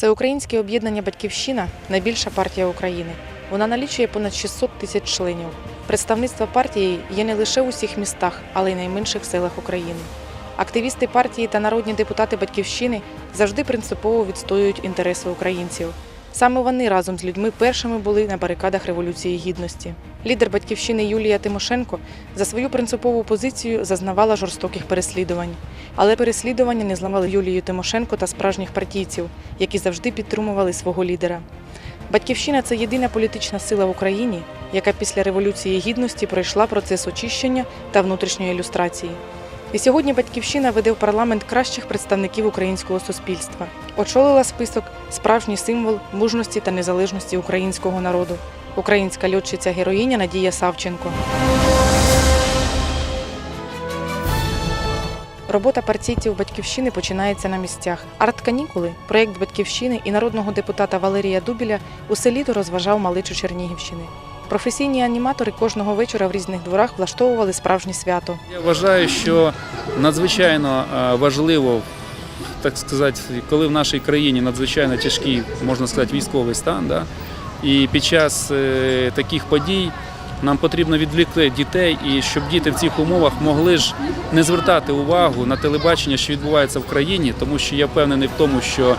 Всеукраїнське об'єднання Батьківщина найбільша партія України. Вона налічує понад 600 тисяч членів. Представництво партії є не лише в усіх містах, але й найменших селах України. Активісти партії та народні депутати Батьківщини завжди принципово відстоюють інтереси українців. Саме вони разом з людьми першими були на барикадах Революції Гідності. Лідер батьківщини Юлія Тимошенко за свою принципову позицію зазнавала жорстоких переслідувань. Але переслідування не зламали Юлію Тимошенко та справжніх партійців, які завжди підтримували свого лідера. Батьківщина це єдина політична сила в Україні, яка після Революції Гідності пройшла процес очищення та внутрішньої ілюстрації. І сьогодні Батьківщина веде в парламент кращих представників українського суспільства. Очолила список справжній символ мужності та незалежності українського народу. Українська льотчиця героїня Надія Савченко. Робота партійців батьківщини починається на місцях. Арт-канікули, проєкт батьківщини і народного депутата Валерія Дубіля усе літо розважав маличу Чернігівщини. Професійні аніматори кожного вечора в різних дворах влаштовували справжнє свято. Я вважаю, що надзвичайно е, важливо, так сказати, коли в нашій країні надзвичайно тяжкий, можна сказати, військовий стан, да? і під час е, таких подій нам потрібно відвлекти дітей, і щоб діти в цих умовах могли ж не звертати увагу на телебачення, що відбувається в країні, тому що я впевнений в тому, що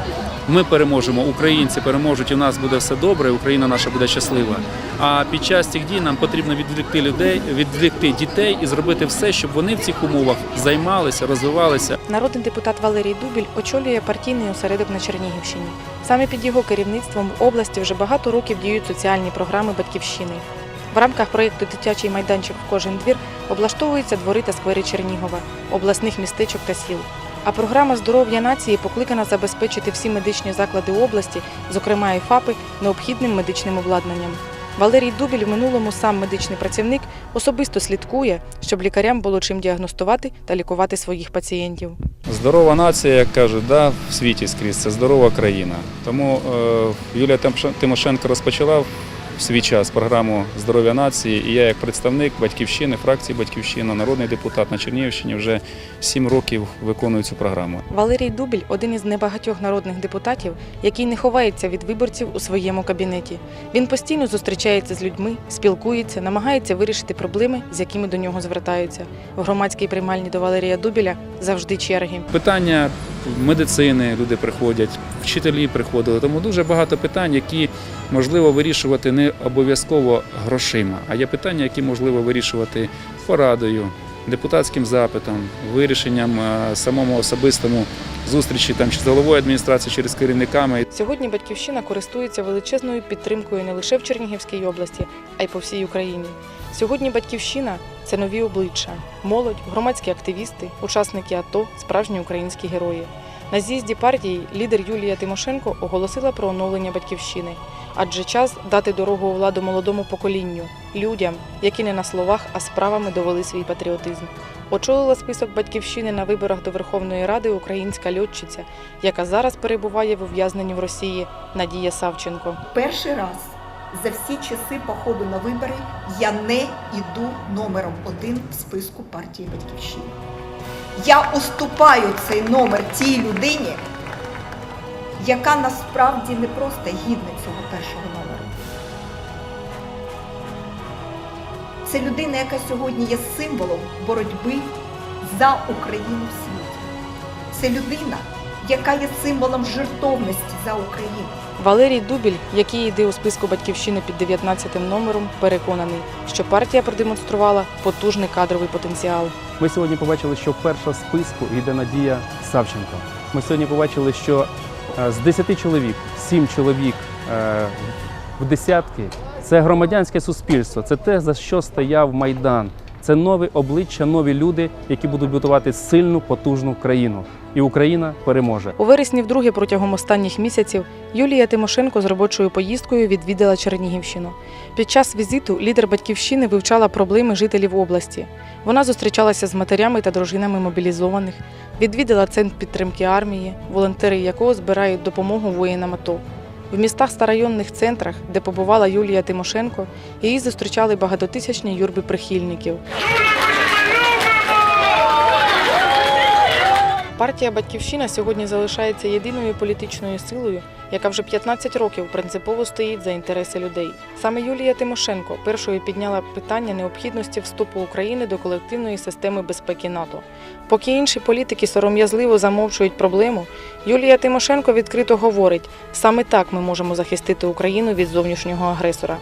ми переможемо, українці переможуть, і в нас буде все добре, Україна наша буде щаслива. А під час цих дій нам потрібно відвлекти людей, відвлекти дітей і зробити все, щоб вони в цих умовах займалися, розвивалися. Народний депутат Валерій Дубіль очолює партійний осередок на Чернігівщині. Саме під його керівництвом в області вже багато років діють соціальні програми батьківщини. В рамках проєкту Дитячий майданчик в кожен двір облаштовуються двори та сквери Чернігова, обласних містечок та сіл. А програма здоров'я нації покликана забезпечити всі медичні заклади області, зокрема і ФАПи, необхідним медичним обладнанням. Валерій Дубіль в минулому сам медичний працівник особисто слідкує, щоб лікарям було чим діагностувати та лікувати своїх пацієнтів. Здорова нація, як кажуть, да, в світі скрізь це здорова країна. Тому е, Юлія Тимошенко розпочала в свій час програму здоров'я нації, і я, як представник батьківщини, фракції Батьківщина, народний депутат на Чернігівщині, вже сім років виконую цю програму. Валерій Дубіль один із небагатьох народних депутатів, який не ховається від виборців у своєму кабінеті. Він постійно зустрічається з людьми, спілкується, намагається вирішити проблеми, з якими до нього звертаються. В громадській приймальні до Валерія Дубіля завжди черги. Питання медицини люди приходять, вчителі приходили. Тому дуже багато питань, які можливо вирішувати не обов'язково грошима, а є питання, які можливо вирішувати порадою, депутатським запитом, вирішенням е, самому особистому зустрічі там чи з головою адміністрації, чи з керівниками. Сьогодні батьківщина користується величезною підтримкою не лише в Чернігівській області, а й по всій Україні. Сьогодні батьківщина це нові обличчя, молодь, громадські активісти, учасники АТО, справжні українські герої. На з'їзді партії лідер Юлія Тимошенко оголосила про оновлення батьківщини, адже час дати дорогу у владу молодому поколінню, людям, які не на словах, а справами довели свій патріотизм. Очолила список батьківщини на виборах до Верховної Ради українська льотчиця, яка зараз перебуває в ув'язненні в Росії Надія Савченко. Перший раз за всі часи походу на вибори я не йду номером один в списку партії Батьківщини. Я уступаю цей номер тій людині, яка насправді не просто гідна цього першого номеру. Це людина, яка сьогодні є символом боротьби за Україну в світі. Це людина, яка є символом жертовності за Україну. Валерій Дубіль, який йде у списку батьківщини під 19 номером, переконаний, що партія продемонструвала потужний кадровий потенціал. Ми сьогодні побачили, що перша в списку йде Надія Савченко. Ми сьогодні побачили, що е, з 10 чоловік, 7 чоловік е, в десятки це громадянське суспільство, це те, за що стояв Майдан. Це нові обличчя, нові люди, які будуть будувати сильну, потужну країну. І Україна переможе. У вересні вдруге протягом останніх місяців Юлія Тимошенко з робочою поїздкою відвідала Чернігівщину. Під час візиту лідер батьківщини вивчала проблеми жителів області. Вона зустрічалася з матерями та дружинами мобілізованих, відвідала центр підтримки армії, волонтери якого збирають допомогу воїнам АТО. В містах та районних центрах, де побувала Юлія Тимошенко, її зустрічали багатотисячні юрби прихильників. Партія Батьківщина сьогодні залишається єдиною політичною силою, яка вже 15 років принципово стоїть за інтереси людей. Саме Юлія Тимошенко першою підняла питання необхідності вступу України до колективної системи безпеки НАТО. Поки інші політики сором'язливо замовчують проблему, Юлія Тимошенко відкрито говорить: саме так ми можемо захистити Україну від зовнішнього агресора.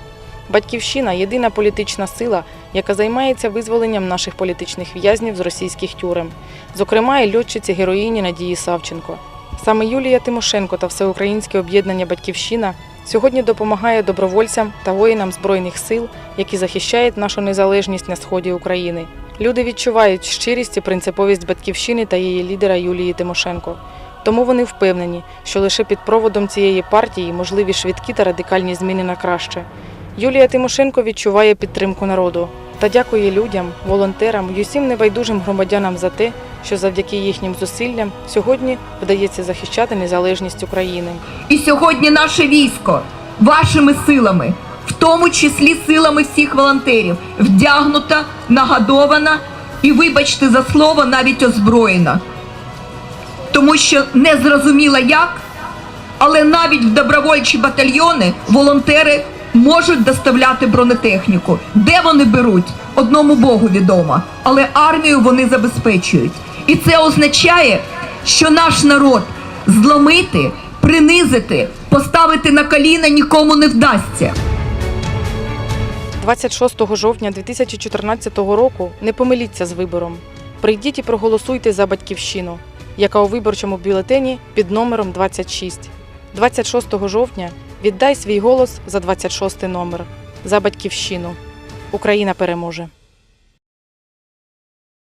Батьківщина єдина політична сила, яка займається визволенням наших політичних в'язнів з російських тюрем, зокрема і льотчиці героїні Надії Савченко. Саме Юлія Тимошенко та Всеукраїнське об'єднання Батьківщина сьогодні допомагає добровольцям та воїнам збройних сил, які захищають нашу незалежність на сході України. Люди відчувають щирість і принциповість батьківщини та її лідера Юлії Тимошенко. Тому вони впевнені, що лише під проводом цієї партії можливі швидкі та радикальні зміни на краще. Юлія Тимошенко відчуває підтримку народу та дякує людям, волонтерам і усім небайдужим громадянам за те, що завдяки їхнім зусиллям сьогодні вдається захищати незалежність України. І сьогодні наше військо вашими силами, в тому числі силами всіх волонтерів, вдягнута, нагадована і, вибачте за слово, навіть озброєна. Тому що не зрозуміло як, але навіть в добровольчі батальйони волонтери можуть доставляти бронетехніку. Де вони беруть? Одному Богу відомо, але армію вони забезпечують. І це означає, що наш народ зломити, принизити, поставити на коліна нікому не вдасться. 26 жовтня 2014 року не помиліться з вибором. Прийдіть і проголосуйте за батьківщину, яка у виборчому бюлетені під номером 26. 26 жовтня віддай свій голос за 26 номер за батьківщину. Україна переможе.